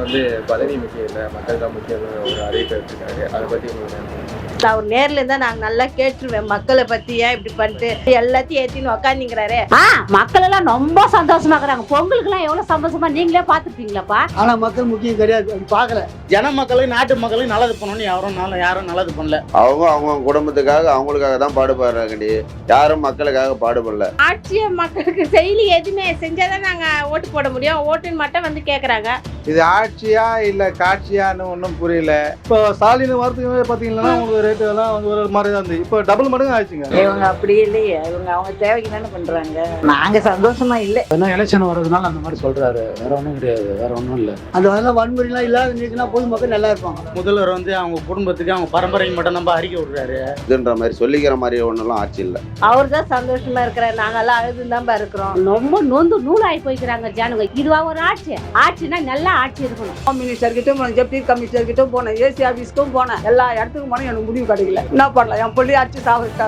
சீமான் வந்து பதவி முக்கியம் இல்லை மக்கள் தான் முக்கியம்னு ஒரு அறிவிப்பு எடுத்திருக்காரு அதை பத்தி உங்களுக்கு என்ன நினைக்கிறீங்க? அவர் நேர்ல இருந்தா நாங்க நல்லா கேட்டுருவேன் மக்களை பத்தி ஏன் இப்படி பண்ணிட்டு எல்லாத்தையும் ஏத்தின்னு உக்காந்துங்கிறாரு. ஆ மக்கள் எல்லாம் ரொம்ப சந்தோஷமா இருக்கிறாங்க. பொங்கலுக்கு எல்லாம் எவ்வளவு சந்தோஷமா நீங்களே பாத்துருப்பீங்களாப்பா ஆனா மக்கள் முக்கியம் கிடையாது. பார்க்கல. ஜன மக்களுக்கு நாட்டு மக்களுக்கு நல்லது பண்ணணும்னு யாரும் நல்ல- யாரும் நல்லது பண்ணல. அவங்க அவங்க குடும்பத்துக்காக அவங்களுக்காக தான் பாடுபடுறாங்கடி. யாரும் மக்களுக்காக பாடுபடல. ஆட்சிய மக்களுக்கு செயலி எதுவுமே செஞ்சாதான் நாங்க ஓட்டு போட முடியும். ஓட்டுன்னு மட்டும் வந்து கேக்குறாங்க. இது ஆட்சியா இல்ல காட்சியான்னு ஒன்றும் புரியல. இப்போ ஸ்டாலின் வரதுக்கு பாத்தீங்கன்னா உங்களுக்கு ரேட்டு எல்லாம் வந்து ஒரு மாதிரி தான் இருந்தது. இப்போ டபுள் மடங்கு ஆயிடுச்சுங்க. இவங்க அப்படி இல்லையே. இவங்க அவங்க தேவைக்கு தானே பண்றாங்க. நாங்க சந்தோஷமா இல்லை. ஏன்னா எலெக்ஷன் வர்றதுனால அந்த மாதிரி சொல்றாரு. வேற ஒன்றும் கிடையாது. வேற ஒன்றும் இல்லை. அந்த வகையில் வன்முறைலாம் இல்லாத நீக்கினா பொதுமக்கள் நல்லா இருப்பாங்க. முதல்வர் வந்து அவங்க குடும்பத்துக்கு அவங்க பரம்பரைக்கு மட்டும் நம்ம அறிக்கை விடுறாரு. இதுன்ற மாதிரி சொல்லிக்கிற மாதிரி ஒன்றும் ஆட்சி இல்லை. அவர் தான் சந்தோஷமா இருக்கிறார். நாங்கெல்லாம் அழுதுதான் இருக்கிறோம் ரொம்ப நொந்து நூலாகி போய்க்கிறாங்க ஜனங்க. இதுவா ஒரு ஆட்சி. ஆட்சினா நல்ல ஆட்சி இருக்கணும் ஹோம் மினிஸ்டர் போனேன் ஜெப்டி கமிஷனர் போனேன் ஏசி ஆஃபீஸ்க்கும் போனேன். எல்லா இடத்துக்கும் போனேன் எனக்கு முடிவு கிடைக்கல. என்ன பண்ணலாம்? என் பிள்ளை அடிச்சு சாப்பிட்டு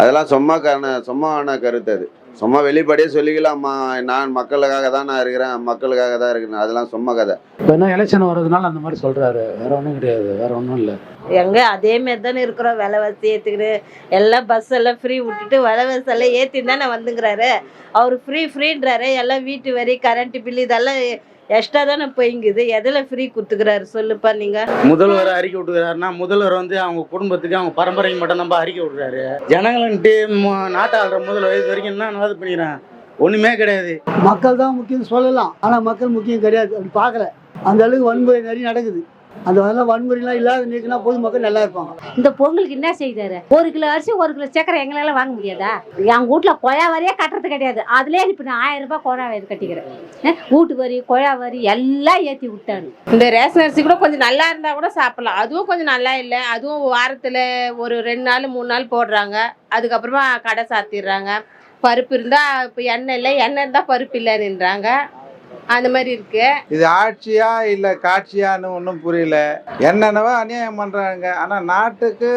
அதெல்லாம் சும்மா காரண சும்மான கருத்து அது. சும்மா வெளிப்படையே சொல்லிக்கலாம்மா. நான் மக்களுக்காக தான் நான் இருக்கிறேன் மக்களுக்காக தான் இருக்கிறேன். அதெல்லாம் சும்மா கதை. இப்போ என்ன எலெக்ஷன் வர்றதுனால அந்த மாதிரி சொல்றாரு. வேற ஒன்றும் கிடையாது வேற ஒன்றும் இல்லை. எங்க அதே மாதிரி தானே இருக்கிறோம். விலைவாசி ஏத்துக்கிட்டு எல்லாம் பஸ் எல்லாம் ஃப்ரீ விட்டுட்டு விலைவாசி எல்லாம் ஏத்தின்னு தானே வந்துங்கிறாரு அவர் ஃப்ரீ ஃப்ரீன்றாரு எல்லாம் வீட்டு வரி கரண்ட் பில் இதெல்லாம் எக்ஸ்ட்ரா தானே போய்ங்குது எதில் ஃப்ரீ கொடுத்துக்கிறாரு? சொல்லுப்பா நீங்க. முதல்வர் அறிக்கை விட்டுக்கிறாருன்னா முதல்வர் வந்து அவங்க குடும்பத்துக்கு அவங்க பரம்பரைக்கு மட்டும் நம்ம அறிக்கை விடுறாரு ஜனங்கள்ன்ட்டு ம- நாட்டை ஆள்ற முதல்வர் இது வரைக்கும் என்ன நல்லது பண்ணிக்கிறேன்? ஒண்ணுமே கிடையாது. மக்கள் தான் முக்கியம் சொல்லலாம். ஆனா மக்கள் முக்கியம் கிடையாது. அப்படி பார்க்கல. அந்த அளவுக்கு வன்முறை நிறைய நடக்குது. அந்த வகையில் வன்முறைலாம் இல்லாத நீக்கினா பொதுமக்கள் நல்லா இருப்பாங்க. இந்த பொங்கலுக்கு என்ன செய்தாரு? ஒரு கிலோ அரிசி ஒரு கிலோ சக்கரை எங்களால வாங்க முடியாதா? என் வீட்டுல கொழா வரியே கட்டுறது கிடையாது. அதுலயே இப்ப நான் ஆயிரம் ரூபாய் கொழா வரி கட்டிக்கிறேன். வீட்டு வரி கொழா வரி எல்லாம் ஏத்தி விட்டாங்க. இந்த ரேஷன் அரிசி கூட கொஞ்சம் நல்லா இருந்தா கூட சாப்பிடலாம். அதுவும் கொஞ்சம் நல்லா இல்லை. அதுவும் வாரத்துல ஒரு ரெண்டு நாள் மூணு நாள் போடுறாங்க. அதுக்கப்புறமா கடை சாத்திடுறாங்க. பருப்பு இருந்தா இப்போ எண்ணெய் இல்லை. எண்ணெய் இருந்தா பருப்பு இல்லைன்றாங்க. அந்த மாதிரி இருக்கு. இது ஆட்சியா இல்ல காட்சியான்னு ஒன்றும் புரியல. என்னென்னவோ அநியாயம் பண்றாங்க ஆனா நாட்டுக்கு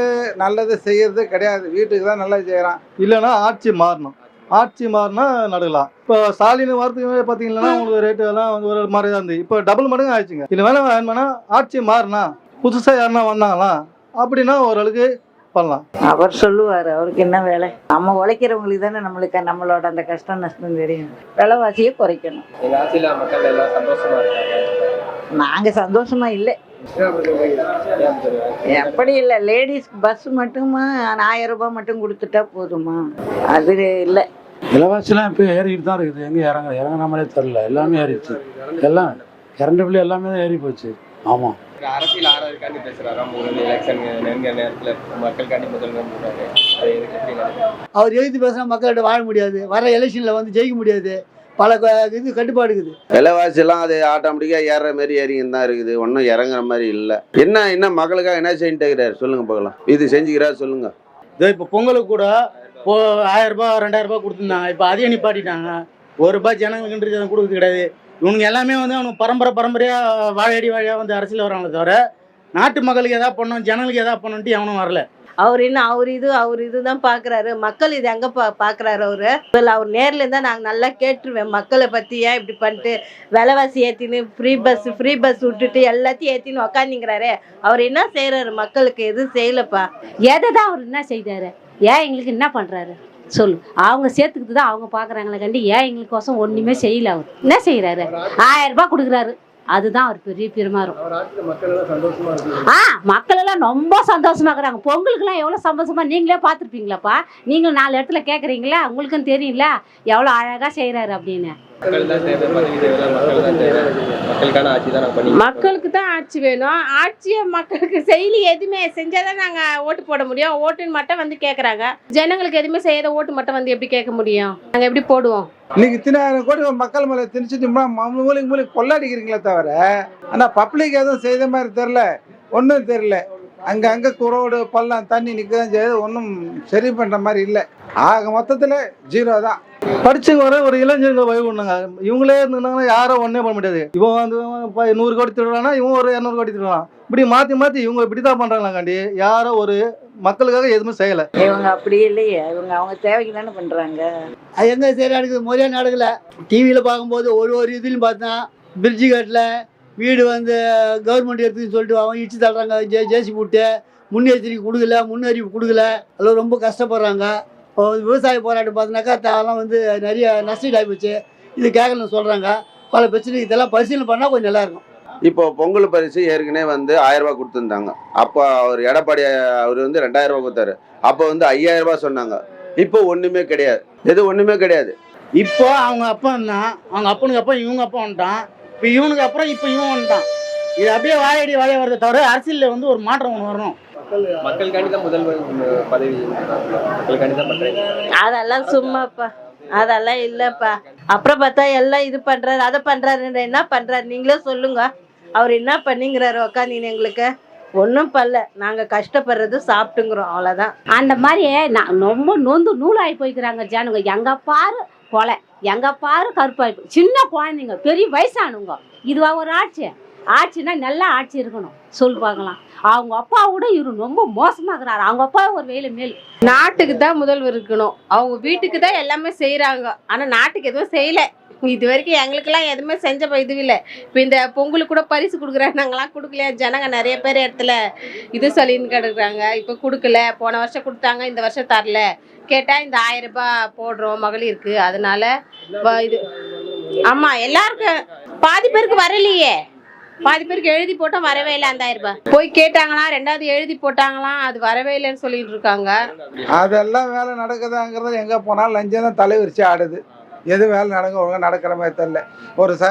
நல்லது செய்யறது கிடையாது. வீட்டுக்கு தான் நல்லது செய்யறான். இல்லைன்னா ஆட்சி மாறணும். ஆட்சி மாறினா நடக்கலாம். இப்போ ஸ்டாலின் வரதுக்கு பார்த்தீங்கன்னா உங்களுக்கு ரேட்டு எல்லாம் வந்து ஒரு மாதிரி தான் இருந்தது. இப்போ டபுள் மடங்கு ஆயிடுச்சுங்க. இல்லை வேணா என்னன்னா ஆட்சி மாறினா புதுசாக யாருன்னா வந்தாங்களா? அப்படின்னா ஓரளவுக்கு பண்ணலாம். அவர் சொல்லுவார் அவருக்கு என்ன வேலை? நம்ம உழைக்கிறவங்களுக்கு தானே நம்மளுக்கு நம்மளோட அந்த கஷ்டம் நஷ்டம் தெரியும். விலைவாசியை குறைக்கணும். எல்லாம் சந்தோஷமா இருக்காங்க. நாங்க சந்தோஷமா இல்லை? எப்படி இல்லை. லேடிஸ் பஸ் மட்டுமா ஆயிரம் ரூபாய் மட்டும் கொடுத்துட்டா போதுமா? அது இல்லை. விலைவாசிலாம் இப்போ ஏறிட்டு தான் இருக்குது. எங்கே இறங்க இறங்குன மாதிரியே தெரில எல்லாமே ஏறிடுச்சு. எல்லாம் கரண்ட் பில் எல்லாமே தான் ஏறி போச்சு. ஆமாம் அரசியல் ஆறாருக்காண்டி பேசுறாரா? மூணு எலெக்ஷன் நெருங்கிற நேரத்துல மக்களுக்காண்டி முதல்வர் அவர் எழுதி பேசினா மக்கள்கிட்ட வாழ முடியாது. வர எலெக்ஷனில் வந்து ஜெயிக்க முடியாது. பல இது கட்டுப்பாடு இருக்குது. விலைவாசியெல்லாம் அது ஆட்டோமேட்டிக்காக ஏறுற மாதிரி ஏறிங்க தான் இருக்குது. ஒன்றும் இறங்குற மாதிரி இல்லை. என்ன என்ன மக்களுக்காக என்ன செஞ்சுட்டு இருக்கிறாரு சொல்லுங்க பார்க்கலாம் இது செஞ்சுக்கிறாரு சொல்லுங்க. இதோ இப்போ பொங்கலுக்கு கூட இப்போ ஆயிரம் ரூபாய் ரெண்டாயிரம் ரூபாய் கொடுத்துருந்தாங்க. இப்போ அதையும் நிப்பாட்டிட்டாங்க. ஒரு ரூபாய் ஜனங்களுக்குன்றது கொடுக்குறது கிடையாது. இவனுங்க எல்லாமே வந்து அவனுக்கு பரம்பரை பரம்பரையாக வாழையடி வாழையாக வந்து அரசியல் வராங்களே தவிர நாட்டு மக்களுக்கு எதாவது பண்ணணும் ஜனங்களுக்கு எதாவது பண்ணணுன்ட்டு எவனும் வரல. அவர் இன்னும் அவர் இது அவர் இதுதான் பாக்குறாரு. மக்கள் இது எங்க பா பாக்குறாரு அவரு? இல்ல அவர் நேர்ல இருந்தா நாங்க நல்லா கேட்டுருவேன். மக்களை பத்தி ஏன் இப்படி பண்ணிட்டு விலைவாசி ஏத்தின்னு ஃப்ரீ பஸ் ஃப்ரீ பஸ் விட்டுட்டு எல்லாத்தையும் ஏத்தின்னு உக்காந்துங்கிறாரு. அவர் என்ன செய்யறாரு மக்களுக்கு எதுவும் செய்யலப்பா? எதை தான் அவர் என்ன செய்தாரு? ஏன் எங்களுக்கு என்ன பண்றாரு? சொல்லு. அவங்க சேர்த்துக்கிட்டு தான் அவங்க பாக்குறாங்களே கண்டி ஏன் எங்களுக்கோசம் ஒண்ணுமே செய்யல அவர்? என்ன செய்யறாரு ஆயிரம் ரூபாய் கொடுக்குறாரு. அதுதான் அவர் பெரிய பெருமாறும். ஆ மக்கள் எல்லாம் ரொம்ப சந்தோஷமா இருக்கிறாங்க. பொங்கலுக்கு எல்லாம் எவ்வளவு சந்தோஷமா நீங்களே பார்த்துருப்பீங்களாப்பா? நீங்களும் நாலு இடத்துல கேக்குறீங்களா? உங்களுக்கும் தெரியல எவ்வளவு அழகா செய்யறாரு அப்படின்னு. மக்களுக்கு தான் ஆட்சி வேணும். ஆட்சியை மக்களுக்கு செயலி எதுவுமே செஞ்சாதான் நாங்க ஓட்டு போட முடியும். ஓட்டுன்னு மட்டும் வந்து கேக்குறாங்க. ஜனங்களுக்கு எதுவுமே செய்யாத ஓட்டு மட்டும் வந்து எப்படி கேட்க முடியும்? நாங்க எப்படி போடுவோம்? இன்னைக்கு தினாயிரம் கோடி மக்கள் மேல திணிச்சுட்டு மூலிக்கு மூலிக்கு கொள்ளாடிக்கிறீங்களே தவிர ஆனா பப்ளிக் எதுவும் செய்த மாதிரி தெரில ஒன்றும் தெரியல. அங்க அங்க குரோடு பள்ளம் தண்ணி நிற்க தான் செய்யுது ஒன்றும் சரி பண்ற மாதிரி இல்லை. ஆக மொத்தத்துல ஜீரோ தான் படிச்சவங்க வர ஒரு இளைஞர்களை பயப்படுனாங்க இவங்களே இருந்தாங்கன்னா யாரும் ஒன்றே பண்ண முடியாது. இவன் வந்து இப்போ நூறு கோடி திருடுறானா இவன் ஒரு இரநூறு கோடி திருடுறான். இப்படி மாற்றி மாற்றி இவங்க இப்படி தான் பண்ணுறாங்களாக்காண்டி யாரோ ஒரு மக்களுக்காக எதுவுமே செய்யலை. இவங்க அப்படி இல்லையே. இவங்க அவங்க தேவைக்கு தானே பண்றாங்க. அது எங்கே சரி நடக்குது? முறையாக நடக்கல. டிவியில் பார்க்கும்போது ஒரு ஒரு இதுலையும் பார்த்தா பிரிட்ஜு கட்டில் வீடு வந்து கவர்மெண்ட் எடுத்துன்னு சொல்லிட்டு அவங்க இடிச்சு தள்ளுறாங்க. ஜே ஜேசி போட்டு முன்னெச்சரிக்கை கொடுக்கல முன்னறிவிப்பு கொடுக்கல. எல்லாம் ரொம்ப கஷ்டப்படுறாங்க. விவசாய போராட்டம் பார்த்தினாக்கா அதெல்லாம் வந்து நிறைய நஷ்டம் ஆகிப்போச்சு இது கேட்கலன்னு சொல்கிறாங்க பல பிரச்சனை இதெல்லாம் பரிசீலனை பண்ணால் கொஞ்சம் நல்லாயிருக்கும். இப்போ பொங்கல் பரிசு ஏற்கனவே வந்து ஆயிரம் ரூபாய் கொடுத்துருந்தாங்க. அப்போ அவர் எடப்பாடி அவர் வந்து ரெண்டாயிரம் ரூபாய் கொடுத்தாரு. அப்போ வந்து ஐயாயிரம் ரூபாய் சொன்னாங்க. இப்போ ஒண்ணுமே கிடையாது. எது ஒண்ணுமே கிடையாது. இப்போ அவங்க அப்பா இருந்தான் அவங்க அப்பனுக்கு அப்புறம் இவங்க அப்பா வந்துட்டான். இப்போ இவனுக்கு அப்புறம் இப்போ இவன் வந்துட்டான். இது அப்படியே வாழையடி வாழைய வரதை தவிர அரசியலில் வந்து ஒரு மாற்றம் ஒன்று வரணும். மக்களுக்காண்டி தான் முதல்வர் பதவி மக்களுக்காண்டி தான் பண்றீங்க அதெல்லாம் சும்மாப்பா. அதெல்லாம் இல்லைப்பா. அப்புறம் பார்த்தா எல்லாம் இது பண்ணுறாரு அதை பண்ணுறாரு என்ன பண்ணுறாரு நீங்களே சொல்லுங்க. அவர் என்ன பண்ணிங்கிறாரு உக்காந்து எங்களுக்கு? ஒன்றும் பண்ணல. நாங்கள் கஷ்டப்படுறது சாப்பிட்டுங்கிறோம் அவ்வளோதான் அந்த மாதிரி நான் ரொம்ப நொந்து நூலாகி போய்க்கிறாங்க ஜனங்க. எங்க பாரு கொலை எங்க பாரு கருப்பாய் போய் சின்ன குழந்தைங்க பெரிய வயசானவங்க. இதுவா ஒரு ஆட்சி. ஆட்சினா நல்ல ஆட்சி இருக்கணும். சொல்லு பார்க்கலாம் அவங்க அப்பா கூட இவரு ரொம்ப மோசமாக இருக்கிறாரு. அவங்க அப்பா ஒரு வேலை மேல். நாட்டுக்கு தான் முதல்வர் இருக்கணும். அவங்க வீட்டுக்கு தான் எல்லாமே செய்கிறாங்க ஆனால் நாட்டுக்கு எதுவும் செய்யலை. இது வரைக்கும் எங்களுக்கெல்லாம் எதுவுமே செஞ்ச இது இல்லை. இப்போ இந்த பொங்கலுக்கு கூட பரிசு கொடுக்குறாங்க. நாங்களாம் கொடுக்கலையா? ஜனங்க நிறைய பேர் இடத்துல இது சொல்லின்னு கிடக்குறாங்க. இப்போ கொடுக்கல. போன வருஷம் கொடுத்தாங்க. இந்த வருஷம் தரல. கேட்டால் இந்த ஆயிரம் ரூபாய் போடுறோம். மகளிருக்கு அதனால இது. ஆமாம் எல்லாருக்கும் பாதி பேருக்கு வரலையே. பாதி பேருக்கு எழுதி போட்டோம் வரவே இல்லை அந்த ரூபாய். போய் கேட்டாங்களாம் ரெண்டாவது எழுதி போட்டாங்களாம் அது வரவே இல்லைன்னு சொல்லிட்டு இருக்காங்க. அதெல்லாம் வேலை நடக்குதாங்கிறது எங்கே போனாலும் லஞ்சம் தான் தலைவிரிச்சு ஆடுது. எது வேலை நடக்க ஒழுங்காக நடக்கிற மாதிரி தெரில ஒரு ச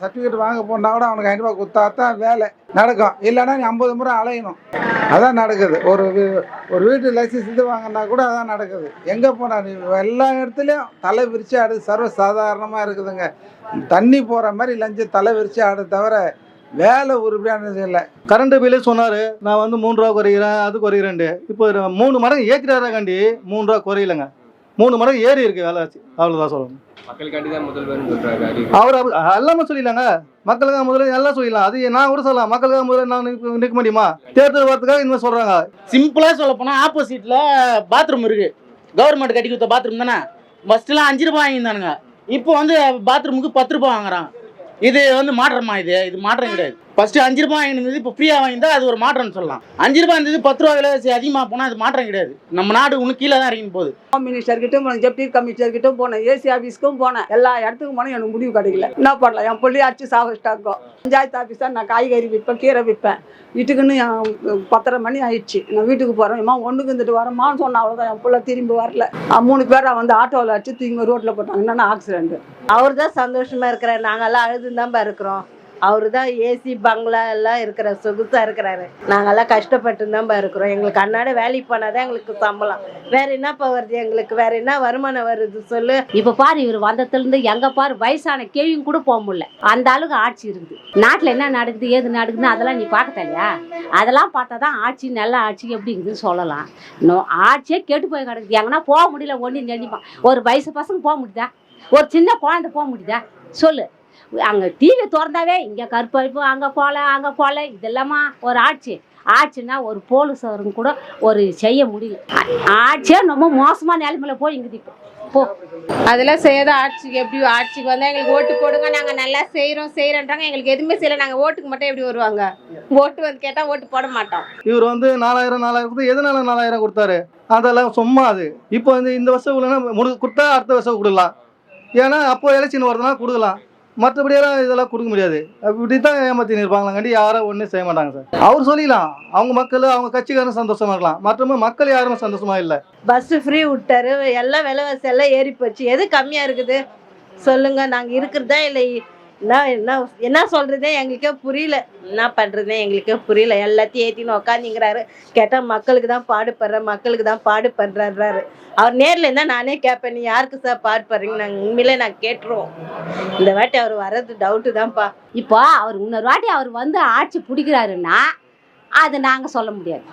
சர்டிஃபிகேட் வாங்க போனால் கூட அவனுக்கு ஐநூறுபா கொடுத்தா தான் வேலை நடக்கும். இல்லைன்னா நீ ஐம்பது முறை அலையணும். அதான் நடக்குது. ஒரு ஒரு வீட்டு லைசன்ஸ் இது வாங்கினா கூட அதான் நடக்குது. எங்கே போனால் நீ எல்லா இடத்துலையும் தலை விரிச்சு ஆடுது. சர்வ சாதாரணமாக இருக்குதுங்க. தண்ணி போகிற மாதிரி லஞ்சம் தலை விரிச்சு ஆடு தவிர வேலை உருப்படியானது இல்லை. கரண்ட் பில்லு சொன்னார் நான் வந்து மூணு ரூபா குறைக்கிறேன் அது குறைக்கிறேன்ட்டு. இப்போ ஒரு மூணு மடங்கு ஏற்றிட்டாரா கண்டி? மூணு ரூபா குறையலங்க. மூணு மடங்கு ஏறி இருக்கு வேலைவாசி அவ்வளோதான் சொல்லணும். மக்களுக்காண்டி தான் சொல்றாங்க அறிவு. அவர் எல்லாமே சொல்லிடலாங்க. மக்களுக்காக முதல்ல எல்லாம் சொல்லிடலாம். அது நான் கூட சொல்லலாம். மக்களுக்காக முதல்ல நான் நிற்க முடியுமா? தேர்தல் வரதுக்காக இந்த மாதிரி சொல்கிறாங்க சிம்பிளாக சொல்ல போனால் ஆப்போசிட்டில் பாத்ரூம் இருக்கு. கவர்மெண்ட் கட்டி கொடுத்த பாத்ரூம் தானே? ஃபஸ்ட்டுலாம் அஞ்சு ரூபாய் வாங்கியிருந்தானுங்க. இப்போ வந்து பாத்ரூமுக்கு பத்து ரூபாய் வாங்குறாங்க இது வந்து மாற்றமா இது? இது மாற்றம் கிடையாது. ஃபர்ஸ்ட் அஞ்சு ரூபாய் வாங்கினது இப்போ ஃப்ரீயாக வாங்கியிருந்தா அது ஒரு மாற்றம்னு சொல்லலாம். அஞ்சு ரூபாய் இருந்தது பத்து ரூபா விலைவாசி அதிகமாக போனால் அது மாற்றம் கிடையாது. நம்ம நாடு இன்னும் கீழே தான் இறங்கி போகுது. ஹோம் மினிஸ்டர்கிட்டும் ஜெப்டி கமிஷனர்கிட்டும் போனேன் ஏசி ஆஃபீஸ்க்கும் போனேன். எல்லா இடத்துக்கும் போனேன் எனக்கு முடிவு கிடைக்கல. என்ன பண்ணலாம்? என் பிள்ளைய அடிச்சு சாவச்சிட்டாக்கோ பஞ்சாயத்து ஆஃபீஸாக நான் காய்கறி விற்பேன் கீரை விற்பேன். வீட்டுக்குன்னு என் பத்தரை மணி ஆயிடுச்சு. நான் வீட்டுக்கு போகிறேன் இம்மா ஒன்றுக்கு இருந்துட்டு வரமான்னு சொன்னேன் அவ்வளோதான் என் பிள்ளை திரும்பி வரல. மூணு பேரை வந்து ஆட்டோவில் அடிச்சு தூக்கி ரோட்டில் போட்டாங்க. என்னன்னா ஆக்சிடென்ட் அவர் தான் சந்தோஷமா இருக்கிறாரு. நாங்கெல்லாம் அழுதுன்னு தான்ப்பா இருக்கிறோம். அவரு தான் ஏசி பங்களா எல்லாம் இருக்கிற சொகுசா இருக்கிறாரு. நாங்கெல்லாம் கஷ்டப்பட்டு தான்ப்பா இருக்கிறோம். எங்களுக்கு அன்னாட வேலைக்கு போனாதான் எங்களுக்கு சம்பளம். வேற என்னப்பா வருது எங்களுக்கு? வேற என்ன வருமானம் வருது சொல்லு. இப்ப பாரு இவர் வந்ததுலேருந்து எங்க பாரு வயசான கேவியும் கூட போக முடியல. அந்த அளவுக்கு ஆட்சி இருக்குது. நாட்டுல என்ன நடக்குது ஏது நடக்குதுன்னு அதெல்லாம் நீ பார்க்க இல்லையா? அதெல்லாம் பார்த்தா தான் ஆட்சி நல்ல ஆட்சி எப்படி இருக்குதுன்னு சொல்லலாம். இன்னும் ஆட்சியே கெட்டு போய் கிடக்குது. எங்கன்னா போக முடியல ஒன்றும் நினைப்பான் ஒரு வயசு பசங்க போக முடியுதா? ஒரு சின்ன குழந்தை போக முடியுதா? சொல்லு. அங்கே டிவி திறந்தாவே இங்கே கருப்பழிப்பு அங்கே கொலை அங்கே கொலை இதெல்லாமா ஒரு ஆட்சி. ஆட்சின்னா ஒரு போலீஸவருங்க கூட ஒரு செய்ய முடியல ஆ- ஆட்சியே ரொம்ப மோசமான நிலைமையில போய் இங்குது இப்போ. போ. அதெல்லாம் செய்யாத ஆட்சிக்கு எப்படி ஆட்சிக்கு வந்தால் எங்களுக்கு ஓட்டு போடுங்க நாங்கள் நல்லா செய்கிறோம் செய்கிறோன்றாங்க எங்களுக்கு எதுவுமே செய்யலை நாங்கள் ஓட்டுக்கு மட்டும் எப்படி வருவாங்க? ஓட்டு வந்து கேட்டால் ஓட்டு போட மாட்டோம். இவர் வந்து நாலாயிரம் நாலாயிரம் கொடுத்து எதனால நாலாயிரம் கொடுத்தாரு? அதெல்லாம் சும்மா அது. இப்போ வந்து இந்த வருஷம் கொடுத்தா அடுத்த வருஷம் கொடுக்கலாம். ஏன்னா அப்போ எலெக்ஷன் வருதுன்னா கொடுக்கலாம். மற்றபடியெல்லாம் இதெல்லாம் கொடுக்க முடியாது. இப்படி தான் ஏமாத்தின்னு இருப்பாங்களாங்காண்டி யாரும் ஒன்றும் செய்ய மாட்டாங்க சார். அவர் சொல்லிக்கலாம் அவங்க மக்கள் அவங்க கட்சிக்காரன் சந்தோஷமா இருக்கலாம். மற்றபடி மக்கள் யாரும் சந்தோஷமா இல்லை. பஸ் ஃப்ரீ விட்டாரு. எல்லாம் விலைவாசி எல்லாம் ஏறி போச்சு எது கம்மியா இருக்குது? சொல்லுங்க. நாங்க இருக்கிறதா இல்லை என்ன என்ன என்ன சொல்றதே எங்களுக்கே புரியல. என்ன பண்றதே எங்களுக்கே புரியல. எல்லாத்தையும் ஏத்தின்னு உக்காந்துங்கிறாரு. கேட்டா மக்களுக்கு தான் பாடுபடுற மக்களுக்கு தான் பாடுபடுறாரு அவர் நேர்ல இருந்தா நானே கேட்பேன் நீ யாருக்கு சார் பாடுபடுறீங்க நாங்க உண்மையிலே நான் கேட்டுருவோம். இந்த வாட்டி அவர் வர்றது டவுட்டு தான்ப்பா. இப்போ அவர் இன்னொரு வாட்டி அவர் வந்து ஆட்சி பிடிக்கிறாருன்னா அதை நாங்கள் சொல்ல முடியாது.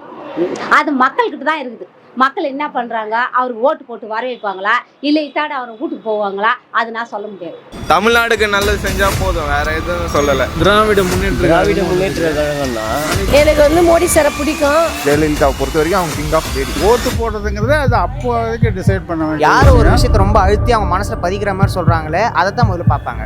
அது மக்கள்கிட்ட தான் இருக்குது. மக்கள் என்ன பண்ணுறாங்க அவருக்கு ஓட்டு போட்டு வர வைப்பாங்களா இல்லை இத்தாட அவரை வீட்டுக்கு போவாங்களா? அது நான் சொல்ல முடியாது. தமிழ்நாடுக்கு நல்லது செஞ்சா போதும். வேற எதுவும் சொல்லல. திராவிட முன்னேற்ற திராவிட முன்னேற்ற கழகம்னா? எனக்கு வந்து மோடி சாரை பிடிக்கும். ஜெயலலிதாவை பொறுத்த வரைக்கும் அவங்க கிங் ஆஃப் லேடி ஓட்டு போடுறதுங்கிறது அது அப்போதைக்கு டிசைட் பண்ண யார் ஒரு விஷயத்தை ரொம்ப அழுத்தி அவங்க மனசுல பதிக்கிற மாதிரி சொல்றாங்களே அதை தான் முதல்ல பார்ப்பாங்க.